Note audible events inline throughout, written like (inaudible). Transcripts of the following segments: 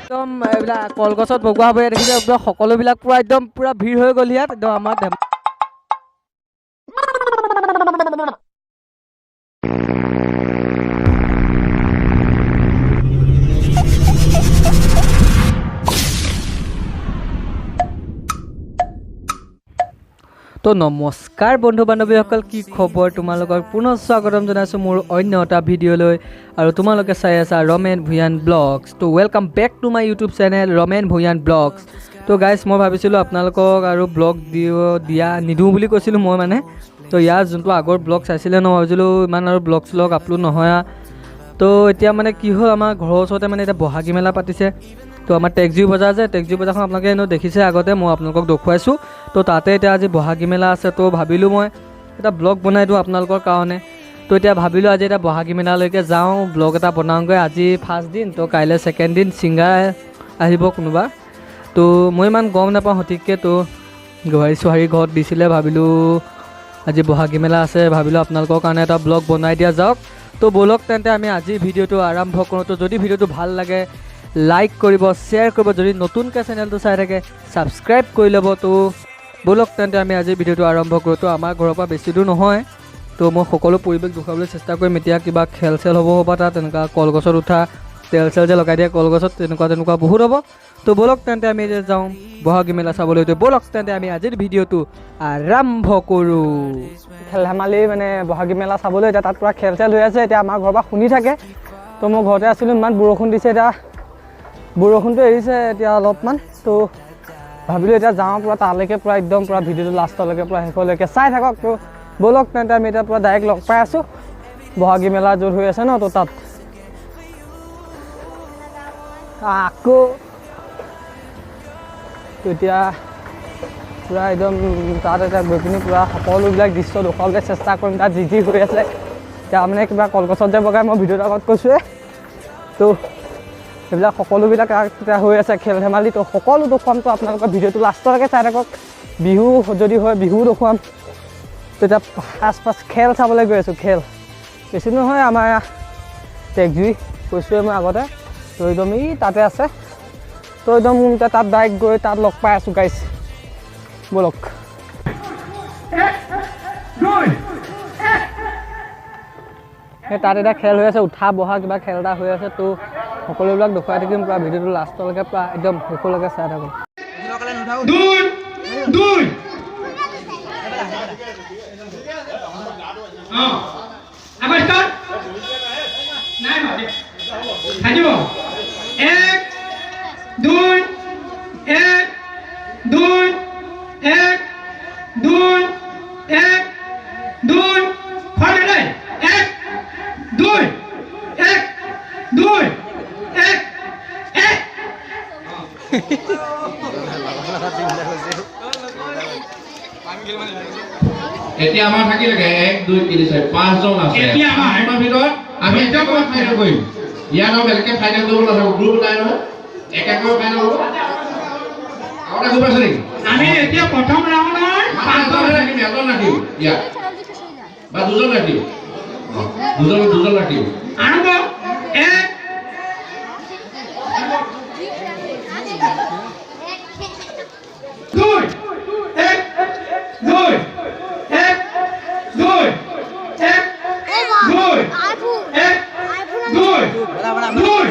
একদম এইবিলাক কলগছত বগোৱা হ'ব ইয়াত দেখিছে সকলোবিলাক পূৰা একদম পূৰা ভিৰ হৈ গ'ল ইয়াত। একদম আমাৰ তো নমস্কাৰ বন্ধু বান্ধৱীসকল কি খবৰ? তোমালোকৰ পুনৰ স্বাগতম জনাইছোঁ মোৰ অন্য এটা ভিডিঅ'লৈ আৰু তোমালোকে চাই আছা ৰমেন ভূঞান ব্লগছ। তো welcome back to my YouTube channel Romen Bhuyan blogs. তো গাইজ মই ভাবিছিলোঁ আপোনালোকক আৰু ব্লগ দিও, দিয়া নিদিওঁ বুলি কৈছিলোঁ মই মানে। তো ইয়াৰ যোনটো আগৰ ব্লগ চাইছিলে ন ভাবিছিলোঁ ইমান আৰু ব্লগ শ্লগ আপলোড নহয়। তো এতিয়া মানে কি হ'ল, আমাৰ ঘৰৰ ওচৰতে মানে এতিয়া বহাগী মেলা পাতিছে। তো আমাৰ টেক্সি বজাৰ যে টেক্সি বজাৰখন আপোনালোকে এনেও দেখিছে আগতে, মই আপোনালোকক দেখুৱাইছোঁ। তো তাতে এতিয়া আজি বহাগী মেলা আছে, তো ভাবিলোঁ মই এটা ব্লগ বনাই দিওঁ আপোনালোকৰ কাৰণে। তো এতিয়া ভাবিলোঁ আজি এতিয়া বহাগী মেলালৈকে যাওঁ, ব্লগ এটা বনাওঁগৈ। আজি ফাৰ্ষ্ট দিন, তো কাইলৈ ছেকেণ্ড দিন ছিংগাৰ আহিব কোনোবা। তো মই ইমান গম নাপাওঁ সঠিককৈ, তো গোহাৰি চোহাৰি ঘৰত দিছিলে, ভাবিলোঁ আজি বহাগী মেলা আছে, ভাবিলোঁ আপোনালোকৰ কাৰণে এটা ব্লগ বনাই দিয়া যাওক। তো ব'লক তেন্তে আমি আজি ভিডিঅ'টো আৰম্ভ কৰোঁ। তো যদি ভিডিঅ'টো ভালো লাগে লাইক কৰিব শ্বেয়াৰ কৰিব, যদি নতুনকৈ চেনেলটো চাই থাকে ছাবস্ক্ৰাইব কৰি ল'ব। তো, ব'লক তেন্তে আমি আজি ভিডিঅ'টো আৰম্ভ কৰোঁ। তো, আমাৰ ঘৰৰ পৰা বেছি দূৰ নহয়। তো, মই সকলো পৰিৱেশ দেখুৱাবলৈ চেষ্টা কৰিম। এতিয়া কিবা খেল চেল হ'ব হ'ব তাত, তেনেকুৱা কলগছত উঠা, তেল চেল যে লগাই দিয়ে কলগছত, তেনেকুৱা তেনেকুৱা বহুত হ'ব। তো, ব'লক তেন্তে আমি এতিয়া যাওঁ, বহাগী মেলা চাবলৈ। তো, ব'লক তেন্তে আমি আজিৰ ভিডিঅ'টো আৰম্ভ কৰোঁ। খেল ধেমালি মানে বহাগী মেলা চাবলৈ এতিয়া তাত পূৰা খেল চেল হৈ আছে। এতিয়া আমাৰ ঘৰৰ পৰা শুনি থাকে। তো, মই ঘৰতে আছিলোঁ, ইমান বৰষুণ দিছে এতিয়া। বৰষুণটো এৰিছে এতিয়া অলপমান, তো ভাবিলোঁ এতিয়া যাওঁ পূৰা তালৈকে, পূৰা একদম পূৰা ভিডিঅ'টো লাষ্টলৈকে, পূৰা শেষলৈকে চাই থাকক, তো ব'লক তেন্তে আমি এতিয়া পূৰা ডাইৰেক্ট লগ পাই আছোঁ। বহাগী মেলা য'ত হৈ আছে ন, তো তাত। আকৌ এতিয়া পূৰা একদম তাত এতিয়া গৈ পিনি পূৰা সকলোবিলাক দৃশ্য দেখুৱাবলৈ চেষ্টা কৰিম, তাত যি যি হৈ আছে। এতিয়া মানে কিবা কলগছত যে বগাই মই ভিডিঅ'ত আগত কৈছোঁৱে তো সেইবিলাক সকলোবিলাক হৈ আছে খেল ধেমালি তো সকলো দেখুৱাম তো আপোনালোকৰ ভিডিঅ'টো লাষ্টলৈকে চাই থাকক। বিহু যদি হয় বিহু দেখুৱাম। তো এতিয়া ফাৰ্ষ্ট ফাৰ্ষ্ট খেল চাবলৈ গৈ আছোঁ খেল। বেছি নহয় আমাৰ টেকজুই কৈছোঁৱে মই আগতে। তো একদম ই তাতে আছে। তো একদম এতিয়া তাত ডাইৰেক্ট গৈ তাত লগ পাই আছোঁ গাইছ ব'লক। সেই তাত এতিয়া খেল হৈ আছে উঠা বহা কিবা খেল এটা হৈ আছে তো সকলোবিলাক দেখুৱাই থাকিম পূৰা ভিডিঅ'টো লাষ্টলৈকে পূৰা একদম শেষলৈকে চাই থাকোঁ। পাঁচজন আছে। এতিয়া আমাৰ- পাঁচজনৰ ভিতৰত আমি এতিয়া ক'ত ফাইনেল কৰিম। ইয়াত আৰু বেলেগকে ফাইনেল কৰিব নাথাকো গ্ৰুপ নাই নহয় এক একৰ ফাইনেল হ'ব আগতে গ্ৰুপ আছে নেকি? আমি এতিয়া প্ৰথম ৰাউণ্ডৰ এজনে ৰাখিম এজন ৰাখিম ইয়াত। বা দুজন ৰাখিম। দুজন দুজন ৰাখিম। দুই এক দুই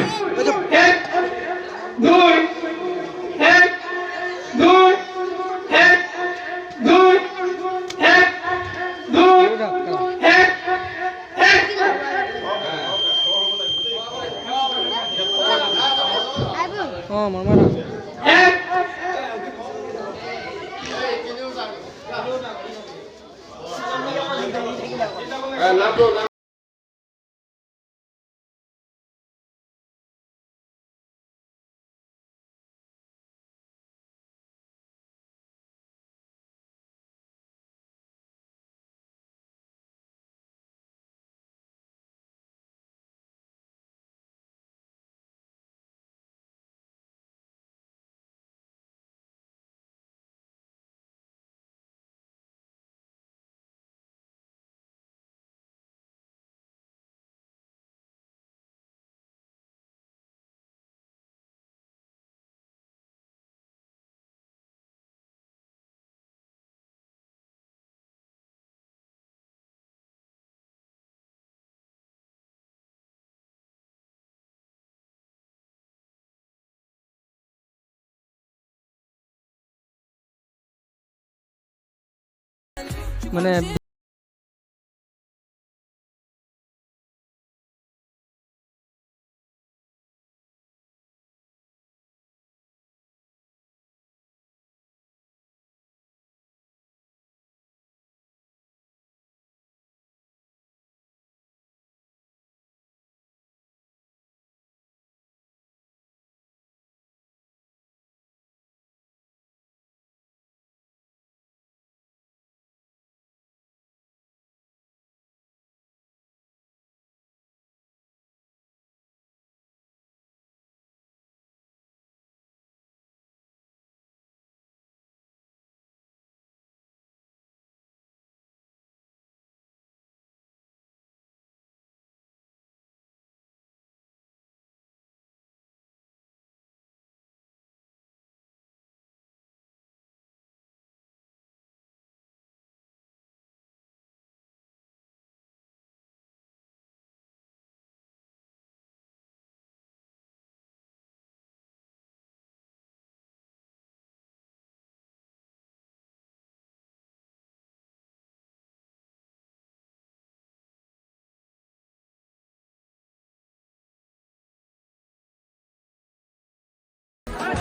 মানে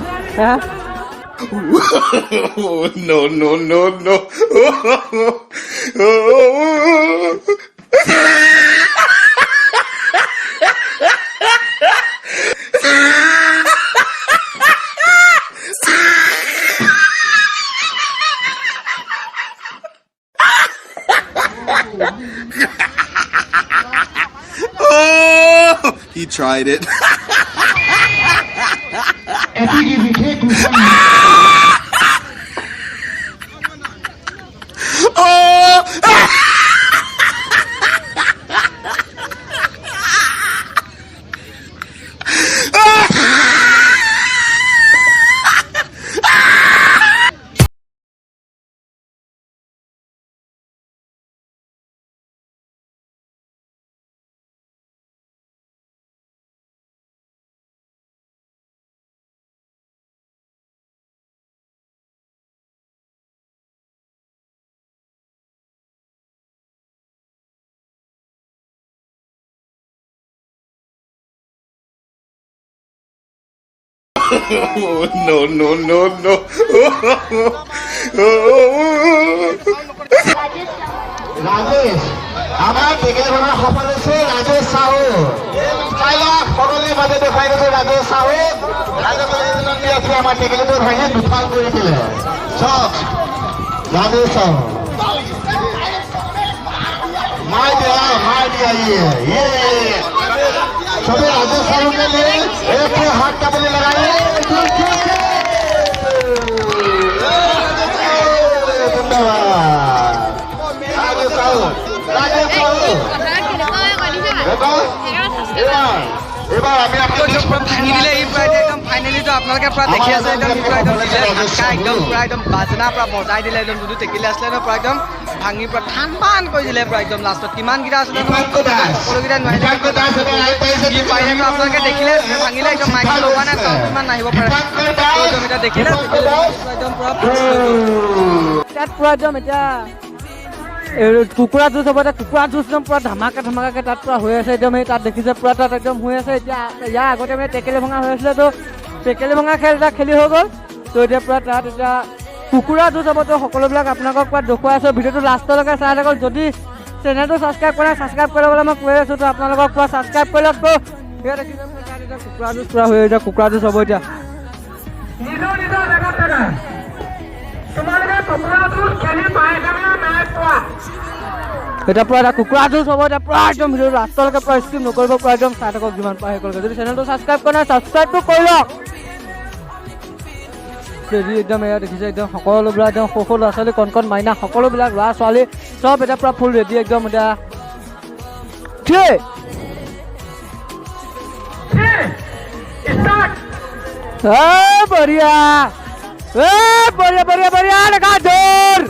(laughs) no, no, no, no. (laughs) oh, he tried it. (laughs) এটি বিশেষ ঘোষণা oh, oh, no, no, no, no. Rajesh আমাৰ টেকেলিখনৰ সফল হৈছে ৰাজেশ চাহু কাইলৈ সকলোৰে মাজে দেখুৱাই গৈছে ৰাজেশ এজনী আছে আমাৰ টেকেলিটো ভাঙি দুফাল কৰি দিলে। চাওক ৰাজেশ চাহু মাৰ দিয়া মাৰ দিয়া ইয়ে ইয়ে। সবে রাজেশ সাহুকে নিয়ে একটু হাত কাপড়ে লাগাই ধন্যবাদ সাহু এবার আমি আপনাদের ভাঙি দিলে ই পুৰা একদম ফাইনেলিটো আপোনালোকে পুৰা দেখি আছে একদম পুৰা একদম দিলে ধাক্কা একদম পুৰা একদম বাজনা পুৰা বজাই দিলে একদম যোনটো টেকিলে আছিলে ন পুৰা একদম ভাঙি পুৰা ঠান কৰি দিলে পুৰা একদম লাষ্টত কিমানকেইটা আছিলে ন? বিকান্ত দাস। সকলোকেইটা নোৱাৰিলে আহি পাইছে আপোনালোকে দেখিলে ভাঙিলে একদম মাইক লগোৱা নাই চাউণ্ড ইমান নাহিব পাৰে একদম এতিয়া দেখিলে একদম পুৰা তাত পুৰা একদম। এতিয়া কুকুৰা যুঁজ হ'ব, এতিয়া কুকুৰা যুঁজ একদম পুৰা ধামাকা, ধামাকাকৈ তাত পুৰা হৈ আছে, একদম সেই তাত দেখিছে পুৰা তাত একদম হৈ আছে, এতিয়া ইয়াৰ আগতে মানে টেকেলি ভঙা হৈ আছিলে, তো টেকেলি ভঙা খেল এটা খেলি হৈ গ'ল। তো এতিয়া পুৰা তাত এতিয়া কুকুৰা যুঁজ হ'ব, তো সকলোবিলাক আপোনালোকক পুৰা দেখুৱাই আছোঁ। ভিডিঅ'টো লাষ্টলৈকে চাই থাকক, যদি চেনেলটো ছাবস্ক্ৰাইব কৰা ছাবস্ক্ৰাইব কৰিবলৈ মই কৈ আছোঁ, তো আপোনালোকক পুৰা ছাবস্ক্ৰাইব কৰি লওক, তো। সেয়া দেখিছে তাত এতিয়া কুকুৰা যুঁজ পুৰা হৈ এতিয়া কুকুৰা যুঁজ হ'ব এতিয়া। কুকুৰাটো এতিয়া পুৰা এটা কুকুৰা যুঁজ এতিয়া পুৰা একদম ভিডিঅ'টো লাষ্টলৈকে পুৰা স্কিপ নকৰিব, পুৰা একদম চাই থাকক যিমান পাৰে সেইকলৈকে যদি চেনেলটো ছাবস্ক্ৰাইব কৰা নাই ছাবস্ক্ৰাইবটো কৰি লওক। যদি একদম এয়া দেখিছে, একদম সকলোবিলাক একদম সৰু সৰু ল'ৰা ছোৱালী কণ কণ মাইনা, সকলোবিলাক ল'ৰা ছোৱালী চব এতিয়া পুৰা ফুল ৰেডি একদম এতিয়া। ঠিক বঢ়িয়া! এ বঢ়িয়া বঢ়িয়া বঢ়িয়া দেখা জোৰ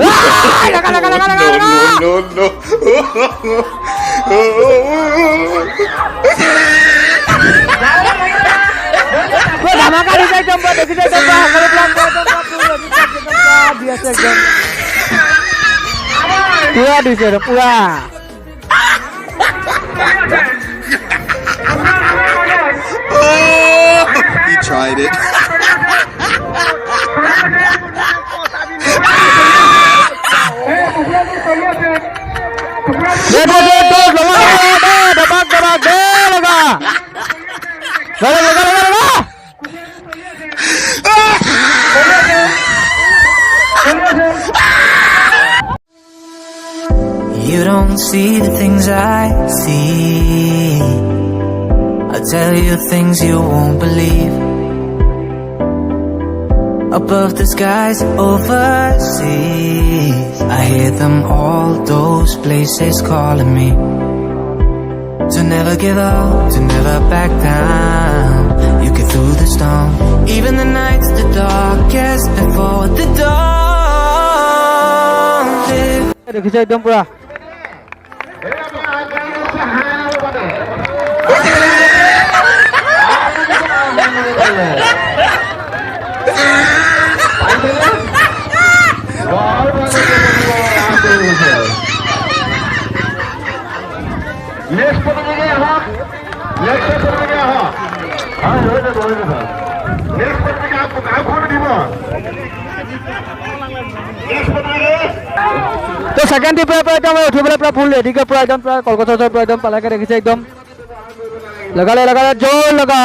এই, দেখা দেখা দেখা দেখা দেখা no, no, no. ধামাকা দিছে একদম পুৰা দেখিছে একদম পুৰা সকলোবিলাক পুৰা একদম পুৰা full ready, একদম পুৰা tried it. You don't see the things I see. I tell you things you won't believe. Above the skies overseas, I hear them all, those places calling me. To never give up, to never back down. You get through the storm, even the nights the darkest before the dawn. Live দেখিছে একদম পুৰা next প্ৰতিযোগী আহক next প্ৰতিযোগী আহক হয় হৈ যাব হৈ যাব নেক্সট প্ৰতিযোগী আহক আগখন দিব নেক্সট প্ৰতিযোগী তো ছেকেণ্ড ট্ৰিপৰ পৰা একদম উঠিবলৈ পৰা ফুল ৰেডিকে পৰা একদম পৰা কলকাতাৰ পৰা একদম পালাকে দেখিছে একদম লগালে লগালে জোৰ লগা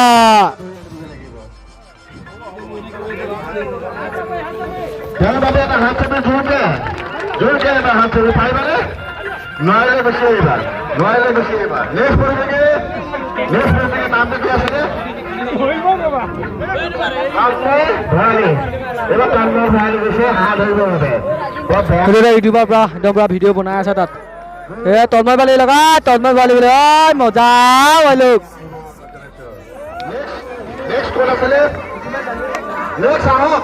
আহিবা নোৱাৰিলে গুচি আহিবা নেক্সট প্ৰতিযোগী নেক্সট প্ৰতিযোগী নামটো কি আছিলে তন্ময় ভৰালী এইবাৰ তন্ময় ভৰালী গৈছে হাত ধৰিব বাবে বৰ বেয়া সেইটো এটা ইউটিউবৰ পৰা একদম পুৰা ভিডিঅ' বনাই আছে তাত এ তন্ময় বালি লগা তন্ময় বালি বোলে ঐ মজা বাইলোক নেক্সট কোন আছিলে নেক্সট আহক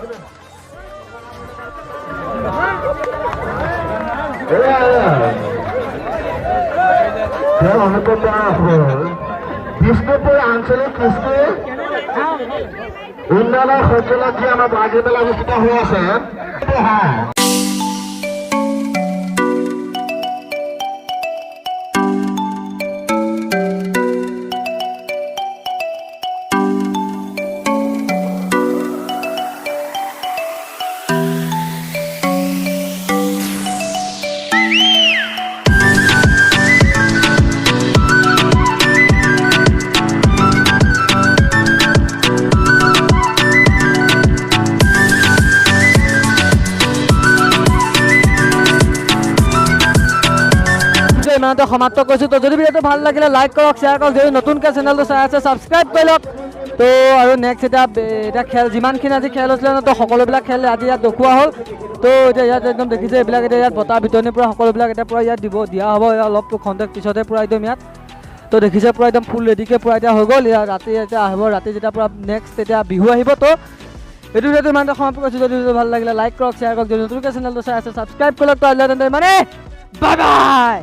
বিষ্ণুপুৰ আঞ্চলিক কৃষ্টি উন্নয়নৰ সঞ্চালক যে আমার বাগিবেলা অনুষ্ঠিত হৈ আছে ইমানতে সমাপ্ত কৰিছোঁ তো যদি ভিডিঅ'টো ভালো লাগিলে লাইক কৰক শ্বেয়াৰ কৰক যদি নতুনকৈ চেনেলটো চাই আছে ছাবস্ক্ৰাইব কৰি লওক। তো আৰু নেক্সট এতিয়া এতিয়া খেল যিমানখিনি আজি খেল হৈছিলে ন তো সকলোবিলাক খেল আজি ইয়াত দেখুওৱা হ'ল। তো এতিয়া ইয়াত একদম দেখিছে, এইবিলাক এতিয়া ইয়াত বতাহ বিতৰণিৰ পৰা, সকলোবিলাক এতিয়া পূৰা ইয়াত দিব, দিয়া হ'ব। অলপ খন্তেক পিছতে পূৰা একদম ইয়াত। তো দেখিছে, পূৰা একদম ফুল ৰেডিকৈ পূৰা এতিয়া হৈ গ'ল। ইয়াত ৰাতি এতিয়া আহিব, ৰাতি যেতিয়া পূৰা নেক্সট এতিয়া বিহু আহিব, তো এইটো ভিডিঅ'টো ইমানতে সমাপ্ত কৰিছোঁ। যদি ভালো লাগিলে লাইক কৰক শ্বেয়াৰ কৰক। যদি নতুনকৈ চেনেলটো চাই আছে ছাবস্ক্ৰাইব কৰি লওক। তো আজিলৈ তেন্তে মানে বাই বাই